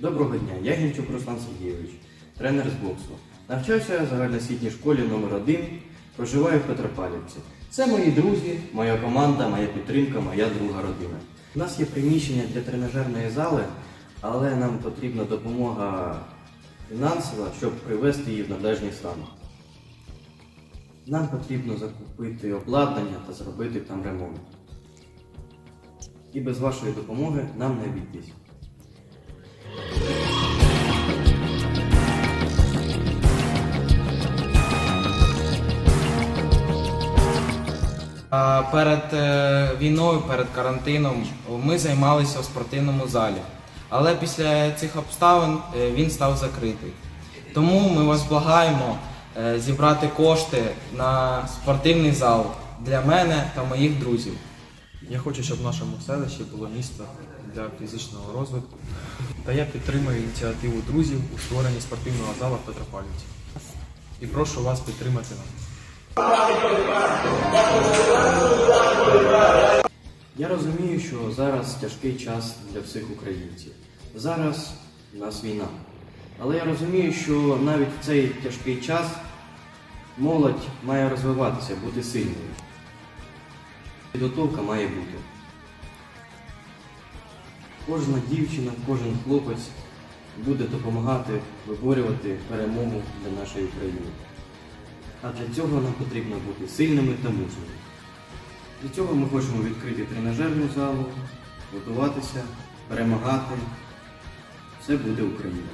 Доброго дня, я Гінчук Руслан Сергійович, тренер з боксу. Навчаюся в загальноосвітній школі номер 1 проживаю в Петропавлівці. Це мої друзі, моя команда, моя підтримка, моя друга родина. У нас є приміщення для тренажерної зали, але нам потрібна допомога фінансова, щоб привести її в належний стан. Нам потрібно закупити обладнання та зробити там ремонт. І без вашої допомоги нам не обійтись. Перед е, війною, перед карантином ми займалися в спортивному залі. Але після цих обставин е, він став закритий. Тому ми вас благаємо е, зібрати кошти на спортивний зал для мене та моїх друзів. Я хочу, щоб в нашому селищі було місто для фізичного розвитку. Та я підтримую ініціативу друзів у створенні спортивного зала в Петропавлівці. І прошу вас підтримати нас. Я розумію, що зараз тяжкий час для всіх українців. Зараз у нас війна. Але я розумію, що навіть в цей тяжкий час молодь має розвиватися, бути сильною. Підготовка має бути. Кожна дівчина, кожен хлопець буде допомагати виборювати перемогу для нашої України. А для цього нам потрібно бути сильними та мужніми. Для цього ми хочемо відкрити тренажерну залу, готуватися, перемагати. Все буде Україна.